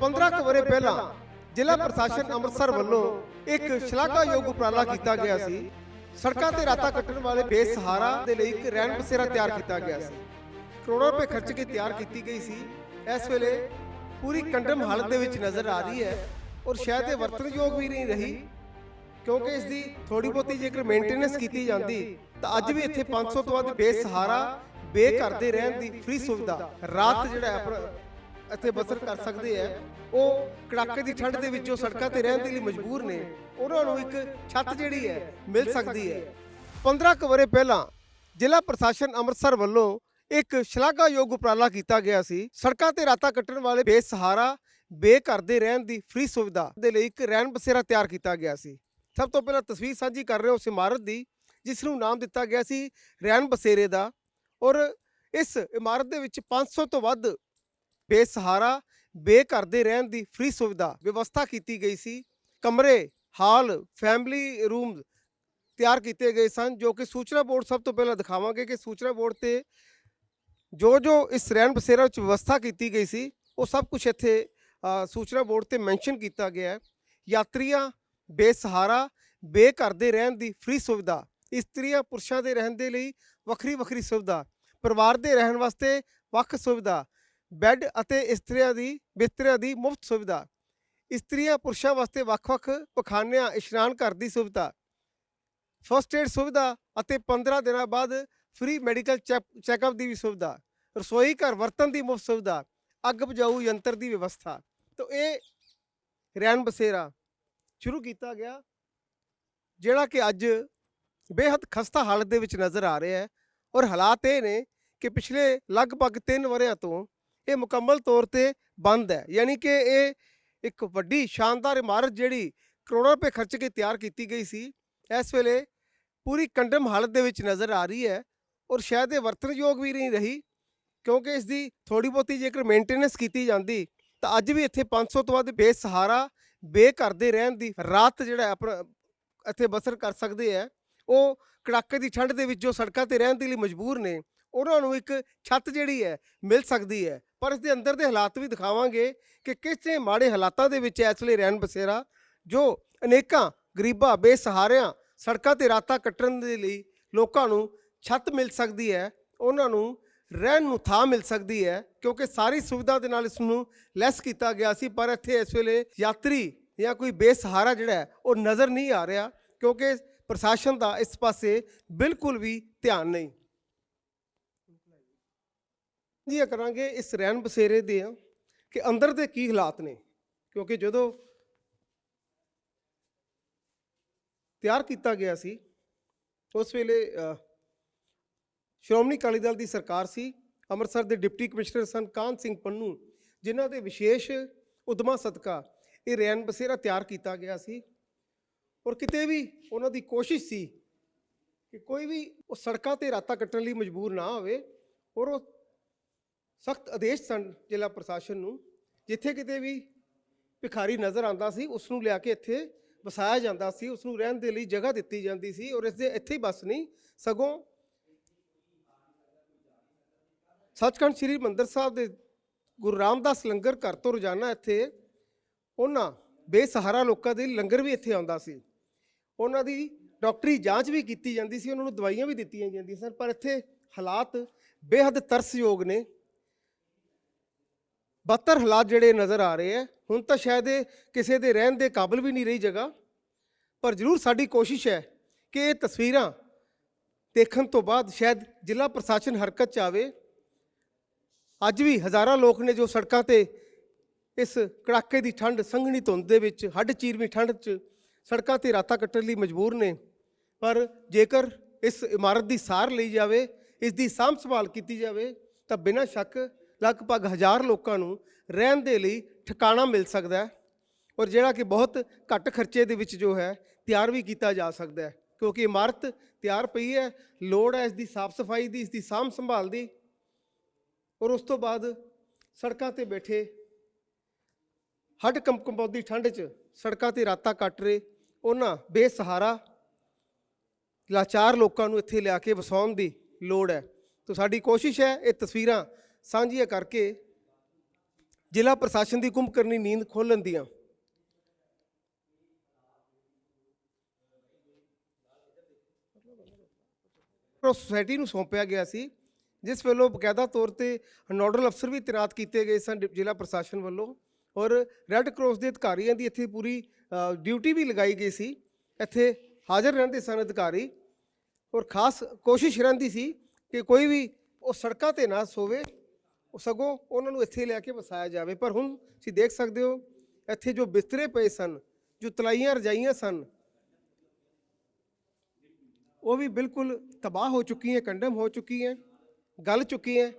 15 ਕੁ ਵਰੇ ਪਹਿਲਾਂ ਜ਼ਿਲ੍ਹਾ ਪ੍ਰਸ਼ਾਸਨ ਅੰਮ੍ਰਿਤਸਰ ਵੱਲੋਂ ਇੱਕ ਸ਼ਲਾਘਾਯੋਗ ਉਪਰਾਲਾ ਕੀਤਾ ਗਿਆ ਸੀ। ਸੜਕਾਂ ਤੇ ਰਾਤਾਂ ਕੱਟਣ ਵਾਲੇ ਬੇਸਹਾਰਾ ਦੇ ਲਈ ਇੱਕ ਰਹਿਣ ਬਸੇਰਾ ਤਿਆਰ ਕੀਤਾ ਗਿਆ ਸੀ। ਕਰੋੜਾਂ ਰੁਪਏ ਖਰਚ ਕੇ ਤਿਆਰ ਕੀਤੀ ਗਈ ਸੀ। ਇਸ ਵੇਲੇ ਪੂਰੀ ਕੰਡਮ ਹਾਲਤ ਦੇ ਵਿੱਚ ਨਜ਼ਰ ਆ ਰਹੀ ਹੈ ਔਰ ਸ਼ਾਇਦ ਇਹ ਵਰਤਣਯੋਗ ਵੀ ਨਹੀਂ ਰਹੀ। ਕਿਉਂਕਿ ਇਸ ਦੀ ਥੋੜੀ ਬਹੁਤੀ ਜੇਕਰ ਮੇਨਟੇਨੈਂਸ ਕੀਤੀ ਜਾਂਦੀ, ਤਾਂ ਅੱਜ ਵੀ ਇੱਥੇ 500 ਤੋਂ ਵੱਧ ਬੇਸਹਾਰਾ ਬੇਘਰ ਦੇ ਰਹਿਣ ਦੀ ਫ੍ਰੀ ਸੁਵਿਧਾ ਰਾਤ ਜਿਹੜਾ ਆਪਣਾ ਇੱਥੇ ਬਸਰ ਕਰ ਸਕਦੇ ਆ। ਉਹ ਕੜਾਕੇ ਦੀ ਠੰਡ ਦੇ ਵਿੱਚੋਂ ਸੜਕਾਂ ਤੇ ਰਹਿਣ ਦੇ ਲਈ ਮਜਬੂਰ ਨੇ। ਉਹਨਾਂ ਨੂੰ ਇੱਕ ਛੱਤ ਜਿਹੜੀ ਹੈ, ਮਿਲ ਸਕਦੀ ਹੈ। 15 ਕੁ ਵਰੇ ਪਹਿਲਾਂ ਜ਼ਿਲ੍ਹਾ ਪ੍ਰਸ਼ਾਸਨ ਅੰਮ੍ਰਿਤਸਰ ਵੱਲੋਂ ਇੱਕ ਸ਼ਲਾਘਾਯੋਗ ਉਪਰਾਲਾ ਕੀਤਾ ਗਿਆ ਸੀ। ਸੜਕਾਂ ਤੇ ਰਾਤਾਂ ਕੱਟਣ ਵਾਲੇ ਬੇਸਹਾਰਾ, ਬੇਘਰ ਦੇ ਰਹਿਣ ਦੀ ਫ੍ਰੀ ਸੁਵਿਧਾ ਦੇ ਲਈ ਇੱਕ ਰਹਿਣ ਬਸੇਰਾ ਤਿਆਰ ਕੀਤਾ ਗਿਆ ਸੀ। ਸਭ ਤੋਂ ਪਹਿਲਾਂ ਤਸਵੀਰ ਸਾਂਝੀ ਕਰ ਰਹੇ ਹਾਂ ਉਸ ਇਮਾਰਤ ਦੀ, ਜਿਸ ਨੂੰ ਨਾਮ ਦਿੱਤਾ ਗਿਆ ਸੀ ਰਹਿਣ ਬਸੇਰੇ ਦਾ। ਔਰ ਇਸ ਇਮਾਰਤ ਦੇ ਵਿੱਚ 500 ਤੋਂ ਵੱਧ ਬੇਸਹਾਰਾ, ਬੇਘਰ ਦੇ ਰਹਿਣ ਦੀ ਫ੍ਰੀ ਸੁਵਿਧਾ ਵਿਵਸਥਾ ਕੀਤੀ ਗਈ ਸੀ। ਕਮਰੇ, ਹਾਲ ਫੈਮਿਲੀ ਰੂਮ ਤਿਆਰ ਕੀਤੇ ਗਏ ਸਨ, ਜੋ ਕਿ ਸੂਚਨਾ ਬੋਰਡ ਸਭ ਤੋਂ ਪਹਿਲਾਂ ਦਿਖਾਵਾਂਗੇ ਕਿ ਸੂਚਨਾ ਬੋਰਡ ਤੇ ਜੋ ਜੋ ਇਸ ਰਹਿਣ ਬਸੇਰਾ ਵਿੱਚ ਵਿਵਸਥਾ ਕੀਤੀ ਗਈ ਸੀ, ਉਹ ਸਭ ਕੁਝ ਇੱਥੇ ਸੂਚਨਾ ਬੋਰਡ ਤੇ ਮੈਂਸ਼ਨ ਕੀਤਾ ਗਿਆ ਹੈ। ਯਾਤਰੀਆਂ ਬੇਸਹਾਰਾ, ਬੇਘਰ ਦੇ ਰਹਿਣ ਦੀ ਫ੍ਰੀ ਸੁਵਿਧਾ, ਇਸਤਰੀਆਂ ਪੁਰਸ਼ਾਂ ਦੇ ਰਹਿਣ ਦੇ ਲਈ ਵੱਖਰੀ ਵੱਖਰੀ ਸੁਵਿਧਾ, ਪਰਿਵਾਰ ਦੇ ਰਹਿਣ ਵਾਸਤੇ ਵੱਖ ਸੁਵਿਧਾ ਬੈੱਡ ਅਤੇ ਇਸਤਰੀਆਂ ਦੀ, ਬਿਸਤਰਿਆਂ ਦੀ ਮੁਫਤ ਸੁਵਿਧਾ। ਇਸਤਰੀਆਂ ਪੁਰਸ਼ਾਂ ਵਾਸਤੇ ਵੱਖ-ਵੱਖ ਪਖਾਨਿਆਂ ਇਸ਼ਨਾਨ ਘਰ ਦੀ ਸੁਵਿਧਾ। ਫਸਟ ਏਡ ਸੁਵਿਧਾ ਅਤੇ 15 ਦਿਨਾਂ ਬਾਅਦ ਫ੍ਰੀ ਮੈਡੀਕਲ ਚੈੱਕਅਪ ਦੀ ਵੀ ਸੁਵਿਧਾ। ਰਸੋਈ ਘਰ ਵਰਤਨ ਦੀ ਮੁਫਤ ਸੁਵਿਧਾ। ਅੱਗ ਬੁਝਾਊ ਯੰਤਰ ਦੀ ਵਿਵਸਥਾ। ਤੋਂ ਇਹ ਰੈਣ ਬਸੇਰਾ ਸ਼ੁਰੂ ਕੀਤਾ ਗਿਆ, ਜਿਹੜਾ ਕਿ ਅੱਜ ਬੇਹੱਦ ਖਸਤਾ ਹਾਲਤ ਦੇ ਵਿੱਚ ਨਜ਼ਰ ਆ ਰਿਹਾ ਹੈ। ਔਰ ਹਾਲਾਤ ਇਹ ਨੇ ਕਿ ਪਿਛਲੇ ਲਗਭਗ 3 ਵਰਿਆਂ ਤੋਂ ਇਹ ਮੁਕੰਮਲ ਤੌਰ ਤੇ ਬੰਦ ਹੈ। ਯਾਨੀ ਕਿ ਇਹ ਇੱਕ ਵੱਡੀ ਸ਼ਾਨਦਾਰ ਇਮਾਰਤ ਜਿਹੜੀ ਕਰੋੜਾਂ ਰੁਪਏ ਖਰਚ ਕੇ ਤਿਆਰ ਕੀਤੀ ਗਈ ਸੀ, ਇਸ ਵੇਲੇ ਪੂਰੀ ਕੰਡਮ ਹਾਲਤ ਦੇ ਵਿੱਚ ਨਜ਼ਰ ਆ ਰਹੀ ਹੈ ਔਰ ਸ਼ਾਇਦ ਇਹ ਵਰਤਣਯੋਗ ਵੀ ਨਹੀਂ ਰਹੀ ਕਿਉਂਕਿ ਇਸ ਦੀ ਥੋੜੀ ਬਹੁਤੀ ਜੇਕਰ ਮੇਨਟੇਨੈਂਸ ਕੀਤੀ ਜਾਂਦੀ ਤਾਂ ਅੱਜ ਵੀ ਇੱਥੇ 500 ਤੋਂ ਵੱਧ ਬੇਸਹਾਰਾ ਬੇਘਰ ਦੇ ਰਹਿਣ ਦੀ ਰਾਤ ਜਿਹੜਾ ਆਪਣਾ ਇੱਥੇ ਬਸਰ ਕਰ ਸਕਦੇ ਆ ਉਹ ਕੜਾਕੇ ਦੀ ਠੰਡ ਦੇ ਵਿੱਚ ਜੋ ਸੜਕਾਂ ਤੇ ਰਹਿਣ ਦੇ ਲਈ ਮਜਬੂਰ ਨੇ ਉਹਨਾਂ ਨੂੰ ਇੱਕ ਛੱਤ ਜਿਹੜੀ ਹੈ ਮਿਲ ਸਕਦੀ ਹੈ। ਪਰ ਇਸ ਦੇ ਅੰਦਰ ਦੇ ਹਾਲਾਤ ਵੀ ਦਿਖਾਵਾਂਗੇ ਕਿ ਕਿਸੇ ਮਾੜੇ ਹਾਲਾਤਾਂ ਦੇ ਵਿੱਚ ਇਸ ਲਈ ਰਹਿਣ ਬਸੇਰਾ, ਜੋ ਅਨੇਕਾਂ ਗਰੀਬਾਂ, ਬੇਸਹਾਰਿਆਂ, ਸੜਕਾਂ ਤੇ ਰਾਤਾਂ ਕੱਟਣ ਦੇ ਲਈ ਲੋਕਾਂ ਨੂੰ ਛੱਤ ਮਿਲ ਸਕਦੀ ਹੈ, ਉਹਨਾਂ ਨੂੰ ਰਹਿਣ ਨੂੰ ਥਾਂ ਮਿਲ ਸਕਦੀ ਹੈ, ਕਿਉਂਕਿ ਸਾਰੀ ਸੁਵਿਧਾ ਦੇ ਨਾਲ ਇਸ ਨੂੰ ਲੈਸ ਕੀਤਾ ਗਿਆ ਸੀ, ਪਰ ਇੱਥੇ ਇਸ ਵੇਲੇ ਯਾਤਰੀ ਜਾਂ ਕੋਈ ਬੇਸਹਾਰਾ ਜਿਹੜਾ ਉਹ ਨਜ਼ਰ ਨਹੀਂ ਆ ਰਿਹਾ, ਕਿਉਂਕਿ ਪ੍ਰਸ਼ਾਸਨ ਦਾ ਇਸ ਪਾਸੇ ਬਿਲਕੁਲ ਵੀ ਧਿਆਨ ਨਹੀਂ। ਜੀ ਕਰਾਂਗੇ, ਇਸ ਰਹਿਣ ਬਸੇਰੇ ਦੇ ਆ ਕਿ ਅੰਦਰ ਦੇ ਕੀ ਹਾਲਾਤ ਨੇ। ਕਿਉਂਕਿ ਜਦੋਂ ਤਿਆਰ ਕੀਤਾ ਗਿਆ ਸੀ, ਉਸ ਵੇਲੇ ਸ਼੍ਰੋਮਣੀ ਅਕਾਲੀ ਦਲ ਦੀ ਸਰਕਾਰ ਸੀ। ਅੰਮ੍ਰਿਤਸਰ ਦੇ ਡਿਪਟੀ ਕਮਿਸ਼ਨਰ ਸਨ ਕਾਨ ਸਿੰਘ ਪੰਨੂ, ਜਿਨ੍ਹਾਂ ਦੇ ਵਿਸ਼ੇਸ਼ ਉਦਮਾ ਸਦਕਾ ਇਹ ਰੈਨ ਬਸੇਰਾ ਤਿਆਰ ਕੀਤਾ ਗਿਆ ਸੀ। ਔਰ ਕਿਤੇ ਵੀ ਉਹਨਾਂ ਦੀ ਕੋਸ਼ਿਸ਼ ਸੀ ਕਿ ਕੋਈ ਵੀ ਉਹ ਸੜਕਾਂ ਤੇ ਰਾਤਾਂ ਕੱਟਣ ਲਈ ਮਜਬੂਰ ਨਾ ਹੋਵੇ ਔਰ ਉਹ ਸਖਤ ਆਦੇਸ਼ ਸਨ ਜ਼ਿਲ੍ਹਾ ਪ੍ਰਸ਼ਾਸਨ ਨੂੰ, ਜਿੱਥੇ ਕਿਤੇ ਵੀ ਭਿਖਾਰੀ ਨਜ਼ਰ ਆਂਦਾ ਸੀ, ਉਸ ਨੂੰ ਲਿਆ ਕੇ ਇੱਥੇ ਵਸਾਇਆ ਜਾਂਦਾ ਸੀ, ਉਸ ਨੂੰ ਰਹਿਣ ਦੇ ਲਈ ਜਗ੍ਹਾ ਦਿੱਤੀ ਜਾਂਦੀ ਸੀ ਔਰ ਇਸ ਦੇ ਇੱਥੇ ਹੀ ਬਸ ਨਹੀਂ, ਸਗੋਂ ਸੱਚਖੰਡ ਸ੍ਰੀ ਮੰਦਰ ਸਾਹਿਬ ਦੇ ਗੁਰੂ ਰਾਮਦਾਸ ਲੰਗਰ ਘਰ ਤੋਂ ਰੋਜ਼ਾਨਾ ਇੱਥੇ ਉਹਨਾਂ ਬੇਸਹਾਰਾ ਲੋਕਾਂ ਦੇ ਲੰਗਰ ਵੀ ਇੱਥੇ ਆਉਂਦਾ ਸੀ। ਉਹਨਾਂ ਦੀ ਡਾਕਟਰੀ ਜਾਂਚ ਵੀ ਕੀਤੀ ਜਾਂਦੀ ਸੀ, ਉਹਨਾਂ ਨੂੰ ਦਵਾਈਆਂ ਵੀ ਦਿੱਤੀਆਂ ਜਾਂਦੀਆਂ ਸਨ, ਪਰ ਇੱਥੇ ਹਾਲਾਤ ਬੇਹੱਦ ਤਰਸਯੋਗ ਨੇ। ਬਦਤਰ ਹਾਲਾਤ ਜਿਹੜੇ ਨਜ਼ਰ ਆ ਰਹੇ ਆ, ਹੁਣ ਤਾਂ ਸ਼ਾਇਦ ਇਹ ਕਿਸੇ ਦੇ ਰਹਿਣ ਦੇ ਕਾਬਿਲ ਵੀ ਨਹੀਂ ਰਹੀ ਜਗ੍ਹਾ। ਪਰ ਜ਼ਰੂਰ ਸਾਡੀ ਕੋਸ਼ਿਸ਼ ਹੈ ਕਿ ਇਹ ਤਸਵੀਰਾਂ ਦੇਖਣ ਤੋਂ ਬਾਅਦ ਸ਼ਾਇਦ ਜ਼ਿਲ੍ਹਾ ਪ੍ਰਸ਼ਾਸਨ ਹਰਕਤ ਚ ਆਵੇ। ਅੱਜ ਵੀ ਹਜ਼ਾਰਾਂ ਲੋਕ ਨੇ ਜੋ ਸੜਕਾਂ ਤੇ ਇਸ ਕੜਾਕੇ ਦੀ ਠੰਡ, ਸੰਘਣੀ ਧੁੰਦ ਦੇ ਵਿੱਚ, ਹੱਡ ਚੀਰਵੀਂ ਠੰਡ 'ਚ ਸੜਕਾਂ ਤੇ ਰਾਤਾਂ ਕੱਟਣ ਲਈ ਮਜਬੂਰ ਨੇ। ਪਰ ਜੇਕਰ ਇਸ ਇਮਾਰਤ ਦੀ ਸਾਰ ਲਈ ਜਾਵੇ, ਇਸ ਦੀ ਸਾਂਭ ਸੰਭਾਲ ਕੀਤੀ ਜਾਵੇ, ਤਾਂ ਬਿਨਾਂ ਸ਼ੱਕ ਲਗਭਗ ਹਜ਼ਾਰ ਲੋਕਾਂ ਨੂੰ ਰਹਿਣ ਦੇ ਲਈ ਠਿਕਾਣਾ ਮਿਲ ਸਕਦਾ ਹੈ ਔਰ ਜਿਹੜਾ ਕਿ ਬਹੁਤ ਘੱਟ ਖਰਚੇ ਦੇ ਵਿੱਚ ਜੋ ਹੈ, ਤਿਆਰ ਵੀ ਕੀਤਾ ਜਾ ਸਕਦਾ ਹੈ। ਕਿਉਂਕਿ ਇਮਾਰਤ ਤਿਆਰ ਪਈ ਹੈ, ਲੋੜ ਹੈ ਇਸ ਦੀ ਸਾਫ਼ ਸਫ਼ਾਈ ਦੀ, ਇਸ ਦੀ ਸਾਂਭ ਸੰਭਾਲ ਦੀ ਔਰ ਉਸ ਤੋਂ ਬਾਅਦ ਸੜਕਾਂ ਤੇ ਬੈਠੇ ਹੱਡ ਕੰਪ ਕੰਪਾਉਂਦੀ ਠੰਡ 'ਚ ਸੜਕਾਂ ਤੇ ਰਾਤਾਂ ਕੱਟ ਰਹੇ, ਉਹਨਾਂ ਬੇਸਹਾਰਾ ਲਾਚਾਰ ਲੋਕਾਂ ਨੂੰ ਇੱਥੇ ਲਿਆ ਕੇ ਵਸਾਉਣ ਦੀ ਲੋੜ ਹੈ। ਤਾਂ ਸਾਡੀ ਕੋਸ਼ਿਸ਼ ਹੈ ਇਹ ਤਸਵੀਰਾਂ ਸਾਂਝੀਆਂ ਕਰਕੇ ਜ਼ਿਲ੍ਹਾ ਪ੍ਰਸ਼ਾਸਨ ਦੀ ਕੁੰਭਕਰਨੀ ਨੀਂਦ ਖੋਲ੍ਹਣ ਦੀਆਂ। ਸੋਸਾਇਟੀ ਨੂੰ ਸੌਂਪਿਆ ਗਿਆ ਸੀ, ਜਿਸ ਵੱਲੋਂ ਬਕਾਇਦਾ ਤੌਰ ਤੇ ਨੋਡਲ ਅਫਸਰ ਵੀ ਤੈਨਾਤ ਕੀਤੇ ਗਏ ਸਨ ਡਿ- ਜ਼ਿਲ੍ਹਾ ਪ੍ਰਸ਼ਾਸਨ ਵੱਲੋਂ ਔਰ ਰੈੱਡ ਕਰਾਸ ਦੇ ਅਧਿਕਾਰੀਆਂ ਦੀ ਇੱਥੇ ਪੂਰੀ ਡਿਊਟੀ ਵੀ ਲਗਾਈ ਗਈ ਸੀ। ਇੱਥੇ ਹਾਜ਼ਰ ਰਹਿੰਦੇ ਸਨ ਅਧਿਕਾਰੀ। ਔਰ ਖਾਸ ਕੋਸ਼ਿਸ਼ ਰਹਿੰਦੀ ਸੀ ਕਿ ਕੋਈ ਵੀ ਉਹ ਸੜਕਾਂ ਤੇ ਨਾ ਸੋਵੇ, ਉਹ ਸਗੋਂ ਉਹਨਾਂ ਨੂੰ ਇੱਥੇ ਲੈ ਕੇ ਵਸਾਇਆ ਜਾਵੇ। ਪਰ ਹੁਣ ਤੁਸੀਂ ਦੇਖ ਸਕਦੇ ਹੋ, ਇੱਥੇ ਜੋ ਬਿਸਤਰੇ ਪਏ ਸਨ, ਜੋ ਤਲਾਈਆਂ ਰਜਾਈਆਂ ਸਨ, ਉਹ ਵੀ ਬਿਲਕੁਲ ਤਬਾਹ ਹੋ ਚੁੱਕੀ ਹੈ ਕੰਡਮ ਹੋ ਚੁੱਕੀ ਹੈ ਗਲ ਚੁੱਕੀ ਹੈ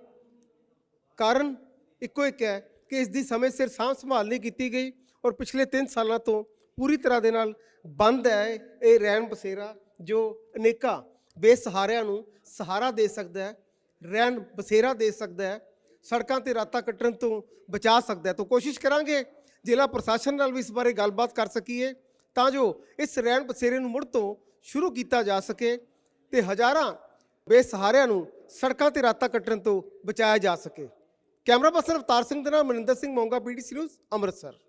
ਕਾਰਨ ਇੱਕੋ ਇੱਕ ਹੈ ਕਿ ਇਸ ਦੀ ਸਮੇਂ ਸਿਰ ਸਾਂਭ ਸੰਭਾਲ ਨਹੀਂ ਕੀਤੀ ਗਈ। ਔਰ ਪਿਛਲੇ 3 ਸਾਲਾਂ ਤੋਂ ਪੂਰੀ ਤਰ੍ਹਾਂ ਦੇ ਨਾਲ ਬੰਦ ਹੈ ਇਹ ਰਹਿਣ ਬਸੇਰਾ, ਜੋ ਅਨੇਕਾਂ ਬੇਸਹਾਰਿਆਂ ਨੂੰ ਸਹਾਰਾ ਦੇ ਸਕਦਾ ਹੈ, ਰਹਿਣ ਬਸੇਰਾ ਦੇ ਸਕਦਾ ਹੈ, ਸੜਕਾਂ ਤੇ ਰਾਤਾਂ ਕੱਟਣ ਤੋਂ ਬਚਾ ਸਕਦਾ ਹੈ। ਤਾਂ ਕੋਸ਼ਿਸ਼ ਕਰਾਂਗੇ ਜ਼ਿਲ੍ਹਾ ਪ੍ਰਸ਼ਾਸਨ ਨਾਲ ਵੀ ਇਸ ਬਾਰੇ ਗੱਲਬਾਤ ਕਰ ਸਕੀਏ, ਤਾਂ ਜੋ ਇਸ ਰਹਿਣ ਬਸੇਰੇ ਨੂੰ ਮੁੜ ਤੋਂ ਸ਼ੁਰੂ ਕੀਤਾ ਜਾ ਸਕੇ ਤੇ ਹਜ਼ਾਰਾਂ ਬੇਸਹਾਰਿਆਂ ਨੂੰ ਸੜਕਾਂ ਤੇ ਰਾਤਾਂ ਕੱਟਣ ਤੋਂ ਬਚਾਇਆ ਜਾ ਸਕੇ। ਕੈਮਰਾ ਪਰਸਨ ਅਵਤਾਰ ਸਿੰਘ ਦੇ ਨਾਲ ਮਨਿੰਦਰ ਸਿੰਘ ਮੋਂਗਾ ਪੀਟੀਸੀ ਨਿਊਜ਼ ਅੰਮ੍ਰਿਤਸਰ।